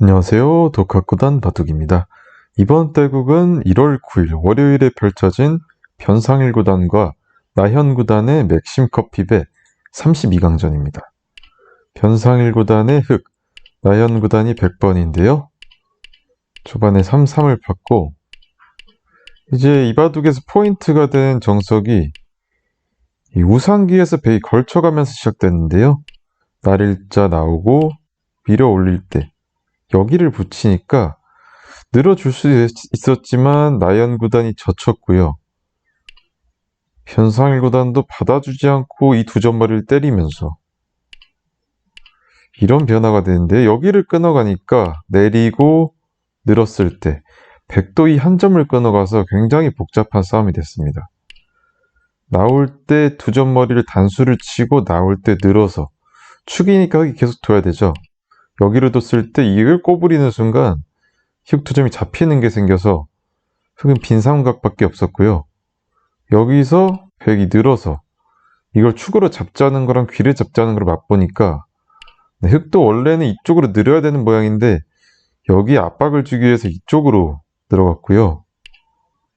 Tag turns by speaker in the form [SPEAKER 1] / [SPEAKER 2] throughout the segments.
[SPEAKER 1] 안녕하세요. 독학구단 바둑입니다. 이번 대국은 1월 9일 월요일에 펼쳐진 변상일 구단과 나현 구단의 맥심컵 핍의 32강전입니다. 변상일 구단의 흑, 나현 구단이 100번인데요. 초반에 3-3을 받고 이제 이 바둑에서 포인트가 된 정석이 이 우상기에서 베이 걸쳐가면서 시작됐는데요. 날일자 나오고 밀어 올릴 때 여기를 붙이니까 늘어줄 수 있- 있었지만 나연 구단이 젖혔고요. 현상일 구단도 받아주지 않고 이 두 점머리를 때리면서 이런 변화가 되는데 여기를 끊어가니까 내리고 늘었을 때 백도 이 한 점을 끊어가서 굉장히 복잡한 싸움이 됐습니다. 나올 때 두 점머리를 단수를 치고 나올 때 늘어서 축이니까 계속 둬야 되죠. 여기를 뒀을 때 이걸 꼬부리는 순간 흙 두 점이 잡히는 게 생겨서 흙은 빈 삼각밖에 없었고요. 여기서 백이 늘어서 이걸 축으로 잡자는 거랑 귀를 잡자는 걸 맛보니까 네, 흙도 원래는 이쪽으로 늘어야 되는 모양인데 여기 압박을 주기 위해서 이쪽으로 들어갔고요.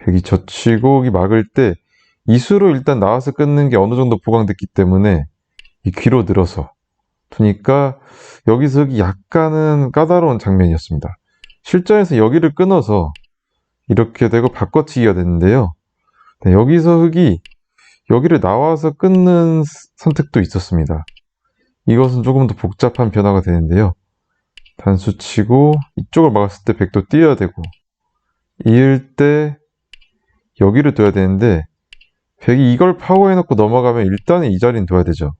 [SPEAKER 1] 백이 젖히고 여기 막을 때 이수로 일단 나와서 끊는 게 어느 정도 보강됐기 때문에 이 귀로 늘어서 두니까 여기서 약간은 까다로운 장면이었습니다. 실전에서 여기를 끊어서 이렇게 되고 바꿔치기가 됐는데요. 네, 여기서 흙이 여기를 나와서 끊는 스- 선택도 있었습니다. 이것은 조금 더 복잡한 변화가 되는데요. 단수 치고 이쪽을 막았을 때 백도 띄어야 되고 이을 때 여기를 둬야 되는데 백이 이걸 파워해놓고 넘어가면 일단은 이 자리는 둬야 되죠.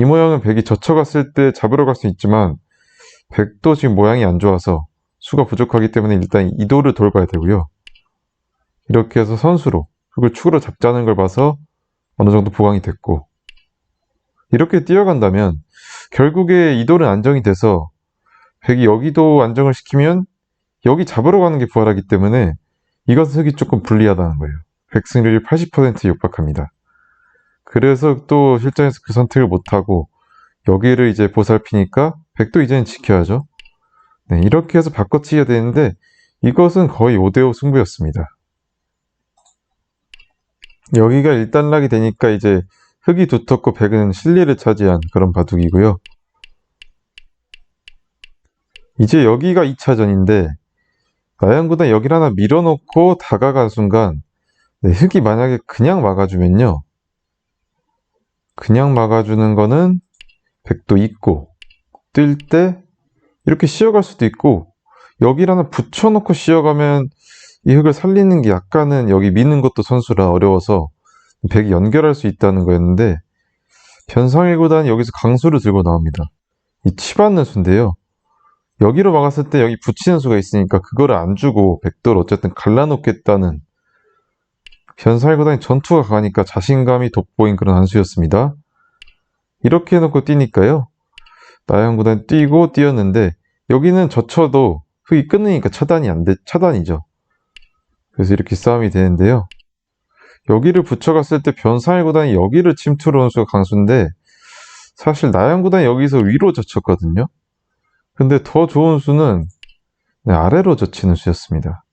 [SPEAKER 1] 이 모양은 백이 젖혀갔을 때 잡으러 갈 수 있지만 백도 지금 모양이 안 좋아서 수가 부족하기 때문에 일단 이도를 돌봐야 되고요. 이렇게 해서 선수로 흙을 축으로 잡자는 걸 봐서 어느 정도 보강이 됐고 이렇게 뛰어간다면 결국에 이도는 안정이 돼서 백이 여기도 안정을 시키면 여기 잡으러 가는 게 부활하기 때문에 이것은 흙이 조금 불리하다는 거예요. 백 승률이 80%에 육박합니다. 그래서 또 실전에서 그 선택을 못하고 여기를 이제 보살피니까 백도 이제는 지켜야죠. 네, 이렇게 해서 바꿔치기가 되는데 이것은 거의 5대5 승부였습니다. 여기가 일단락이 되니까 이제 흙이 두텁고 백은 실리를 차지한 그런 바둑이고요. 이제 여기가 2차전인데 나양구단 여기를 하나 밀어놓고 다가간 순간 네, 흙이 만약에 그냥 막아주면요. 그냥 막아주는 거는 백도 있고 뜰때 이렇게 씌어갈 수도 있고 여기를 하나 붙여놓고 씌어가면 이 흙을 살리는 게 약간은 여기 미는 것도 선수라 어려워서 백이 연결할 수 있다는 거였는데 변상일 구단이 여기서 강수를 들고 나옵니다. 이 치받는 수인데요. 여기로 막았을 때 여기 붙이는 수가 있으니까 그거를 안 주고 백도를 어쨌든 갈라놓겠다는 변상일 구단이 전투가 강하니까 자신감이 돋보인 그런 한 수였습니다. 이렇게 해놓고 뛰니까요. 나양 구단이 뛰고 뛰었는데 여기는 젖혀도 흙이 끊으니까 차단이 안 돼, 차단이죠. 그래서 이렇게 싸움이 되는데요. 여기를 붙여갔을 때 변상일 구단이 여기를 침투로 온 수가 강수인데 사실 나양 구단이 여기서 위로 젖혔거든요. 근데 더 좋은 수는 네, 아래로 젖히는 수였습니다.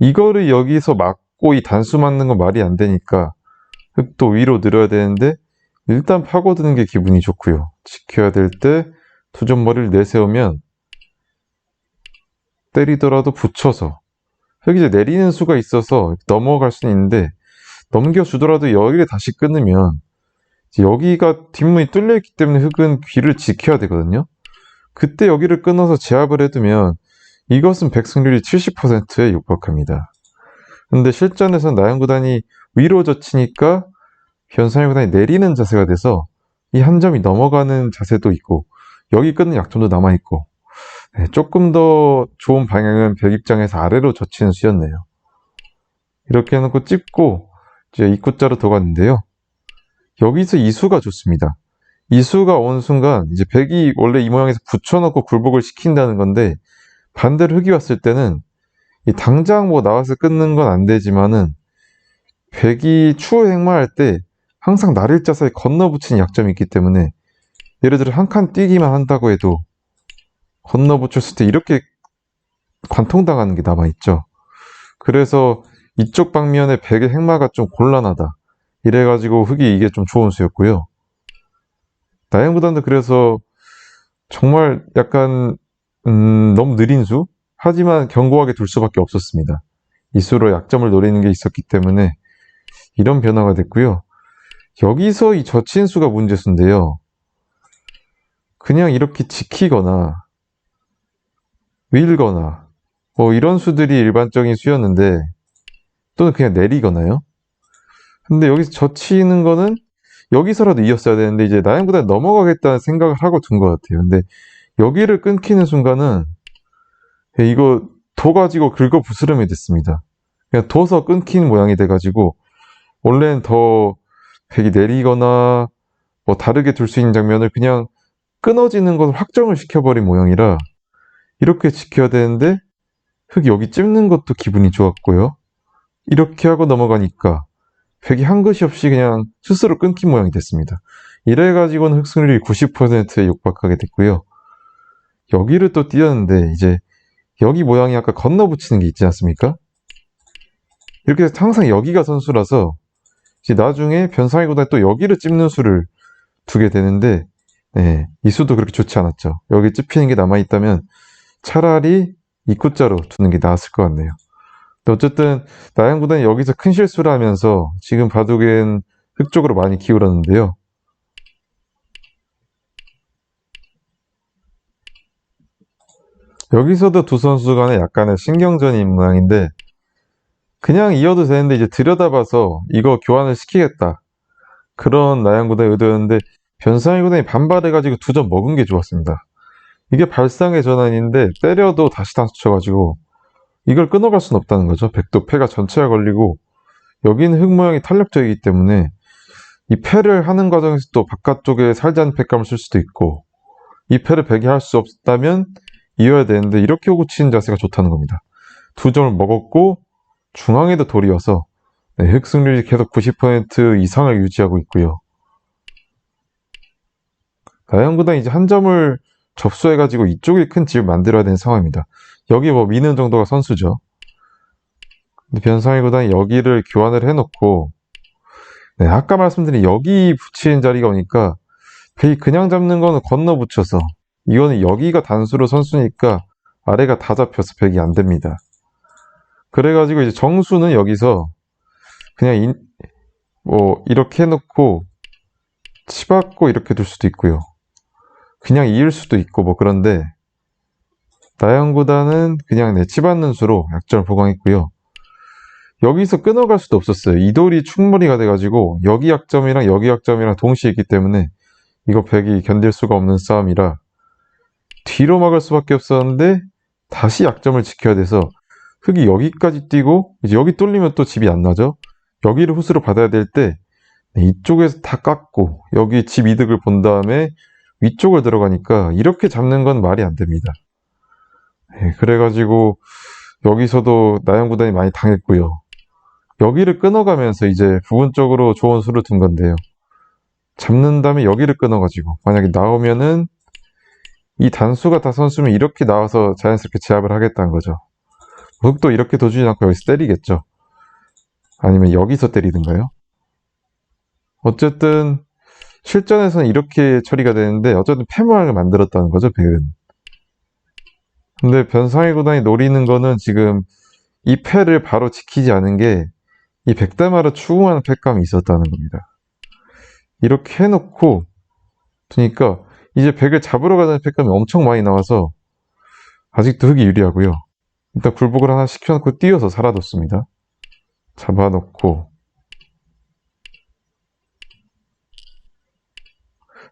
[SPEAKER 1] 이거를 여기서 막 고이 단수 맞는 건 말이 안 되니까 흙도 위로 늘어야 되는데 일단 파고드는 게 기분이 좋고요. 지켜야 될때 투점머리를 내세우면 때리더라도 붙여서 흙이 이제 내리는 수가 있어서 넘어갈 수는 있는데 넘겨주더라도 여기를 다시 끊으면 여기가 뒷문이 뚫려 있기 때문에 흙은 귀를 지켜야 되거든요. 그때 여기를 끊어서 제압을 해두면 이것은 백승률이 70%에 육박합니다. 근데 실전에서 나연구단이 위로 젖히니까 변상일 구단이 내리는 자세가 돼서 이 한 점이 넘어가는 자세도 있고 여기 끊는 약점도 남아 있고 네, 조금 더 좋은 방향은 벽 입장에서 아래로 젖히는 수였네요. 이렇게 해놓고 찝고 이제 입구자로 들어갔는데요. 여기서 이수가 좋습니다. 이수가 온 순간 이제 백이 원래 이 모양에서 붙여놓고 굴복을 시킨다는 건데 반대로 흙이 왔을 때는 이 당장 뭐 나와서 끊는 건 안 되지만은 백이 추후 행마할 때 항상 날일자 사이 건너붙이는 약점이 있기 때문에 예를 들어 한 칸 뛰기만 한다고 해도 건너붙였을 때 이렇게 관통당하는 게 남아있죠. 그래서 이쪽 방면에 백의 행마가 좀 곤란하다. 이래가지고 흙이 이게 좀 좋은 수였고요. 나영보다는 그래서 정말 약간 음, 너무 느린 수? 하지만 견고하게 둘 수밖에 없었습니다. 이 수로 약점을 노리는 게 있었기 때문에 이런 변화가 됐고요. 여기서 이 저치인수가 문제수인데요. 그냥 이렇게 지키거나 밀거나 뭐 이런 수들이 일반적인 수였는데 또는 그냥 내리거나요. 근데 여기서 젖히는 거는 여기서라도 이었어야 되는데 이제 나영보다 넘어가겠다는 생각을 하고 둔 것 같아요. 근데 여기를 끊기는 순간은 이거 도 가지고 긁어 부스럼이 됐습니다. 그냥 둬서 끊긴 모양이 돼가지고 원래는 더 백이 내리거나 뭐 다르게 둘 수 있는 장면을 그냥 끊어지는 것을 확정을 시켜버린 모양이라 이렇게 지켜야 되는데 흙이 여기 찝는 것도 기분이 좋았고요. 이렇게 하고 넘어가니까 백이 한 것이 없이 그냥 스스로 끊긴 모양이 됐습니다. 이래가지고는 흑승률이 90%에 육박하게 됐고요. 여기를 또 띄었는데 이제 여기 모양이 아까 건너 붙이는 게 있지 않습니까? 이렇게 해서 항상 여기가 선수라서 나중에 변상이보다 또 여기를 찝는 수를 두게 되는데 네, 이 수도 그렇게 좋지 않았죠. 여기 찝히는 게 남아있다면 차라리 입구자로 두는 게 나았을 것 같네요. 어쨌든 나양구단이 여기서 큰 실수를 하면서 지금 바둑엔 흙 쪽으로 많이 기울었는데요. 여기서도 두 선수 간에 약간의 신경전인 모양인데 그냥 이어도 되는데 이제 들여다봐서 이거 교환을 시키겠다. 그런 나양구단의 의도였는데 변상이구단이 반발해가지고 두 점 먹은 게 좋았습니다. 이게 발상의 전환인데 때려도 다시 단수 쳐가지고 이걸 끊어갈 수는 없다는 거죠. 백도 패가 전체가 걸리고 여기는 흙 모양이 탄력적이기 때문에 이 패를 하는 과정에서 또 바깥쪽에 살자는 패감을 쓸 수도 있고 이 패를 백이 할 수 없다면 이어야 되는데 이렇게 오고 치는 자세가 좋다는 겁니다. 두 점을 먹었고 중앙에도 돌이어서 네, 흙 승률이 계속 90% 이상을 유지하고 있고요. 나영구단 이제 한 점을 접수해가지고 이쪽에 큰 집을 만들어야 되는 상황입니다. 여기 뭐 미는 정도가 선수죠. 변상희 구단이 여기를 교환을 해놓고 네, 아까 말씀드린 여기 붙이는 자리가 오니까 그냥 잡는 거는 건너 붙여서 이거는 여기가 단수로 선수니까 아래가 다 잡혀서 백이 안 됩니다. 그래가지고 이제 정수는 여기서 그냥 인, 뭐 이렇게 해놓고 치받고 이렇게 둘 수도 있고요. 그냥 이을 수도 있고 뭐 그런데 나영구단은 그냥 내 치받는 수로 약점을 보강했고요. 여기서 끊어갈 수도 없었어요. 이 돌이 충돌이가 돼가지고 여기 약점이랑 여기 약점이랑 동시에 있기 때문에 이거 백이 견딜 수가 없는 싸움이라 뒤로 막을 수밖에 없었는데 다시 약점을 지켜야 돼서 흙이 여기까지 뛰고 이제 여기 뚫리면 또 집이 안 나죠. 여기를 후수로 받아야 될 때 이쪽에서 다 깎고 여기 집 이득을 본 다음에 위쪽을 들어가니까 이렇게 잡는 건 말이 안 됩니다. 네, 그래가지고 여기서도 나영구단이 많이 당했고요. 여기를 끊어가면서 이제 부분적으로 좋은 수를 둔 건데요. 잡는 다음에 여기를 끊어가지고 만약에 나오면은 이 단수가 다 선수면 이렇게 나와서 자연스럽게 제압을 하겠다는 거죠. 흙도 이렇게 도주지 않고 여기서 때리겠죠. 아니면 여기서 때리든가요. 어쨌든 실전에서는 이렇게 처리가 되는데 어쨌든 패모양을 만들었다는 거죠, 백은. 근데 변상희 구단이 노리는 거는 지금 이 패를 바로 지키지 않은 게 이 백대마를 추궁하는 패감이 있었다는 겁니다. 이렇게 해놓고 두니까 이제 백을 잡으러 가는 패감이 엄청 많이 나와서 아직도 흙이 유리하고요. 일단 굴복을 하나 시켜놓고 뛰어서 살아뒀습니다. 잡아놓고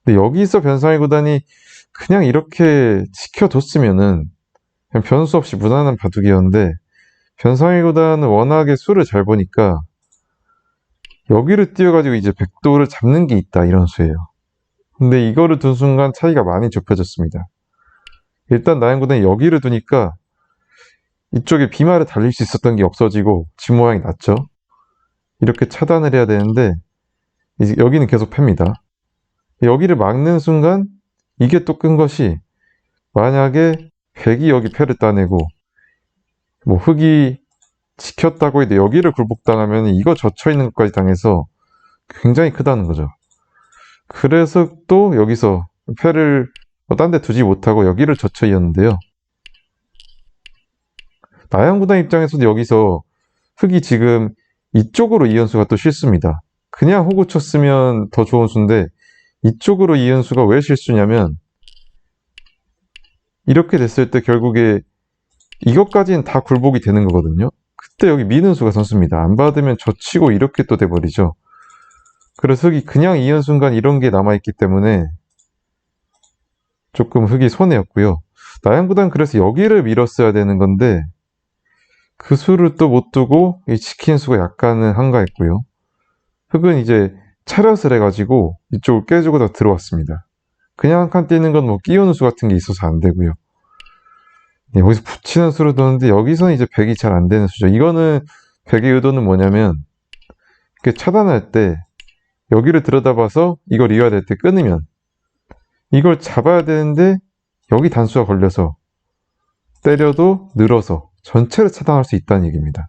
[SPEAKER 1] 근데 여기서 변상희 구단이 그냥 이렇게 지켜뒀으면은 그냥 변수 없이 무난한 바둑이었는데 변상희 구단은 워낙에 수를 잘 보니까 여기를 띄워가지고 이제 백도를 잡는 게 있다 이런 수예요. 근데 이거를 둔 순간 차이가 많이 좁혀졌습니다. 일단 구단이 여기를 두니까 이쪽에 비마를 달릴 수 있었던 게 없어지고 집 모양이 났죠. 이렇게 차단을 해야 되는데 여기는 계속 팹니다. 여기를 막는 순간 이게 또 끈 것이 만약에 백이 여기 패를 따내고 뭐 흑이 지켰다고 해도 여기를 굴복당하면 이거 젖혀 있는 것까지 당해서 굉장히 크다는 거죠. 그래서 또 여기서 패를 뭐딴데 두지 못하고 여기를 젖혀 이었는데요. 나양구단 입장에서도 여기서 흑이 지금 이쪽으로 이연수가 또 실수입니다. 그냥 호구 쳤으면 더 좋은 수인데 이쪽으로 이연수가 왜 실수냐면 이렇게 됐을 때 결국에 이것까지는 다 굴복이 되는 거거든요. 그때 여기 미는 수가 선수입니다. 안 받으면 젖히고 이렇게 또 돼버리죠. 그래서 흑이 그냥 이연 순간 이런 게 남아있기 때문에 조금 흑이 손해였고요. 나양구단 그래서 여기를 밀었어야 되는 건데 그 수를 또 못 두고 이 지킨 수가 약간은 한가했고요. 흑은 이제 차렷을 해가지고 이쪽을 깨주고 다 들어왔습니다. 그냥 한 칸 뛰는 건 뭐 끼우는 수 같은 게 있어서 안 되고요. 네, 여기서 붙이는 수를 두는데 여기서는 이제 백이 잘 안 되는 수죠. 이거는 백의 의도는 뭐냐면 이렇게 차단할 때 여기를 들여다봐서 이걸 이어야 될 때 끊으면 이걸 잡아야 되는데 여기 단수가 걸려서 때려도 늘어서 전체를 차단할 수 있다는 얘기입니다.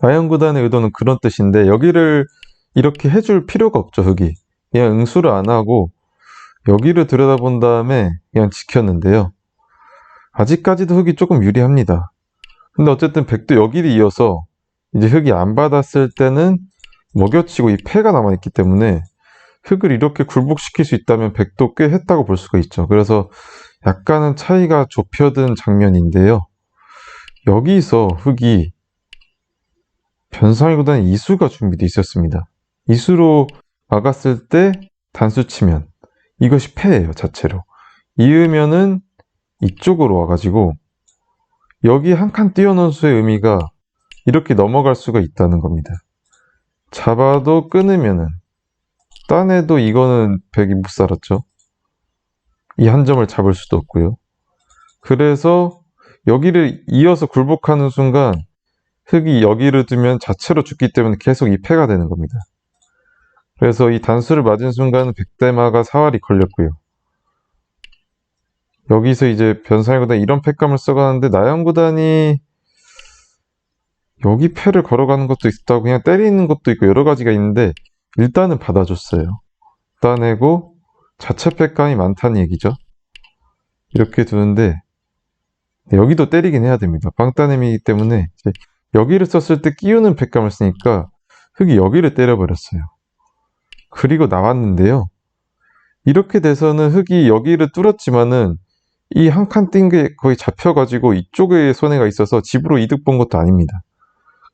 [SPEAKER 1] 나연구단의 의도는 그런 뜻인데 여기를 이렇게 해줄 필요가 없죠 흑이 그냥 응수를 안 하고 여기를 들여다본 다음에 그냥 지켰는데요. 아직까지도 흑이 조금 유리합니다. 근데 어쨌든 백도 여기를 이어서 이제 흑이 안 받았을 때는 먹여치고 이 패가 남아있기 때문에 흑을 이렇게 굴복시킬 수 있다면 백도 꽤 했다고 볼 수가 있죠. 그래서 약간은 차이가 좁혀든 장면인데요. 여기서 흑이 변상이보다는 이수가 준비되어 있었습니다. 이수로 막았을 때 단수 치면 이것이 패예요 자체로. 이으면은 이쪽으로 와가지고 여기 한칸 띄워놓은 수의 의미가 이렇게 넘어갈 수가 있다는 겁니다. 잡아도 끊으면은 딴에도 이거는 백이 못 살았죠. 이 한 점을 잡을 수도 없고요. 그래서 여기를 이어서 굴복하는 순간 흑이 여기를 두면 자체로 죽기 때문에 계속 이 패가 되는 겁니다. 그래서 이 단수를 맞은 순간 백대마가 사활이 걸렸고요. 여기서 이제 변상구단 이런 패감을 써가는데 나영 구단이 여기 패를 걸어가는 것도 있다고 그냥 때리는 것도 있고 여러 가지가 있는데 일단은 받아줬어요. 따내고 자체 패감이 많다는 얘기죠. 이렇게 두는데 여기도 때리긴 해야 됩니다. 빵따냄이기 때문에 여기를 썼을 때 끼우는 패감을 쓰니까 흙이 여기를 때려버렸어요. 그리고 나왔는데요. 이렇게 돼서는 흙이 여기를 뚫었지만은 이 한칸띈게 거의 잡혀가지고 이쪽에 손해가 있어서 집으로 이득 본 것도 아닙니다.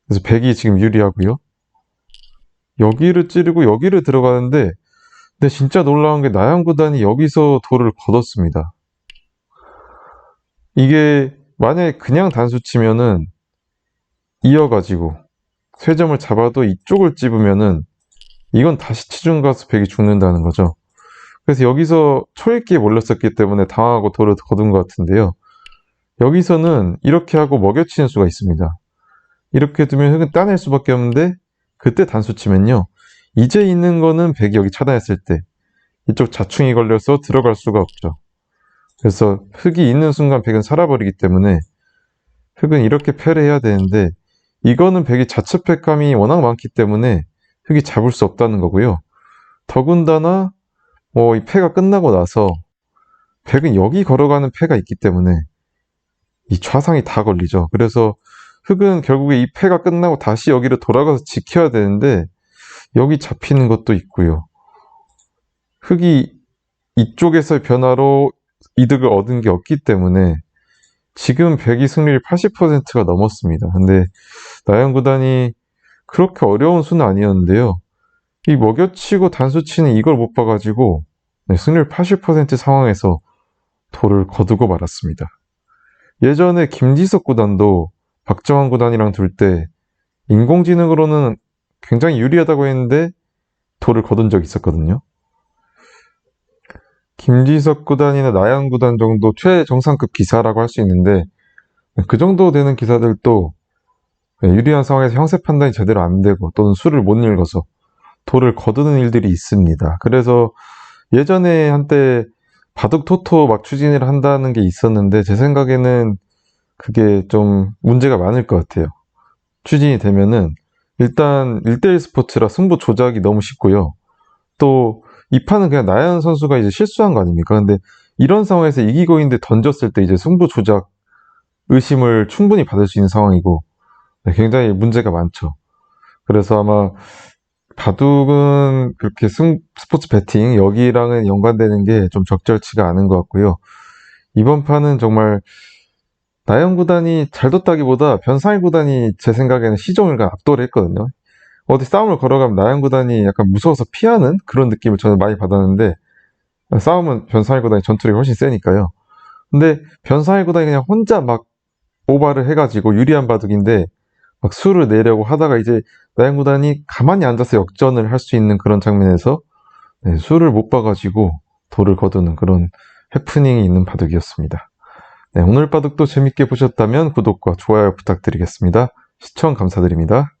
[SPEAKER 1] 그래서 백이 지금 유리하고요. 여기를 찌르고 여기를 들어가는데 근데 진짜 놀라운 게 나양구단이 여기서 돌을 걷었습니다. 이게 만약에 그냥 단수 치면은 이어가지고 쇠점을 잡아도 이쪽을 찝으면은 이건 다시 치중 가서 백이 죽는다는 거죠. 그래서 여기서 초읽기에 몰렸었기 때문에 당하고 돌을 거둔 것 같은데요. 여기서는 이렇게 하고 먹여치는 수가 있습니다. 이렇게 두면 흙은 따낼 수밖에 없는데 그때 단수 치면요. 이제 있는 거는 백이 여기 차단했을 때 이쪽 자충이 걸려서 들어갈 수가 없죠. 그래서 흙이 있는 순간 백은 살아버리기 때문에 흙은 이렇게 패를 해야 되는데 이거는 백이 자체 패감이 워낙 많기 때문에 흙이 잡을 수 없다는 거고요. 더군다나 뭐 이 패가 끝나고 나서 백은 여기 걸어가는 패가 있기 때문에 이 좌상이 다 걸리죠. 그래서 흙은 결국에 이 패가 끝나고 다시 여기를 돌아가서 지켜야 되는데 여기 잡히는 것도 있고요. 흙이 이쪽에서의 변화로 이득을 얻은 게 없기 때문에 지금 백이 승률이 80%가 넘었습니다. 근데 나연구단이 그렇게 어려운 수는 아니었는데요. 이 먹여치고 단수치는 이걸 못 봐가지고 네, 승률 80% 상황에서 돌을 거두고 말았습니다. 예전에 김지석 구단도 박정환 구단이랑 둘 때 인공지능으로는 굉장히 유리하다고 했는데 돌을 거둔 적이 있었거든요. 김지석 구단이나 나양 구단 정도 최정상급 기사라고 할 수 있는데 그 정도 되는 기사들도 유리한 상황에서 형세 판단이 제대로 안 되고 또는 수를 못 읽어서 돌을 거두는 일들이 있습니다. 그래서 예전에 한때 바둑 토토 막 추진을 한다는 게 있었는데 제 생각에는 그게 좀 문제가 많을 것 같아요. 추진이 되면은 일단 1대1 스포츠라 승부 조작이 너무 쉽고요. 또 이 판은 그냥 나연 선수가 이제 실수한 거 아닙니까? 근데 이런 상황에서 이기고 있는데 던졌을 때 이제 승부 조작 의심을 충분히 받을 수 있는 상황이고 네, 굉장히 문제가 많죠. 그래서 아마 바둑은 그렇게 승, 스포츠 배팅 여기랑은 연관되는 게 좀 적절치가 않은 것 같고요. 이번 판은 정말 나영 구단이 잘 뒀다기보다 변상일 구단이 제 생각에는 시종을 압도를 했거든요. 어디 싸움을 걸어가면 나영 구단이 약간 무서워서 피하는 그런 느낌을 저는 많이 받았는데 싸움은 변상일 구단이 전투력이 훨씬 세니까요. 근데 변상일 구단이 그냥 혼자 막 오바를 해가지고 유리한 바둑인데 막 수를 내려고 하다가 이제 나영 구단이 가만히 앉아서 역전을 할 수 있는 그런 장면에서 네, 수를 못 봐가지고 돌을 거두는 그런 해프닝이 있는 바둑이었습니다. 네, 오늘 바둑도 재밌게 보셨다면 구독과 좋아요 부탁드리겠습니다. 시청 감사드립니다.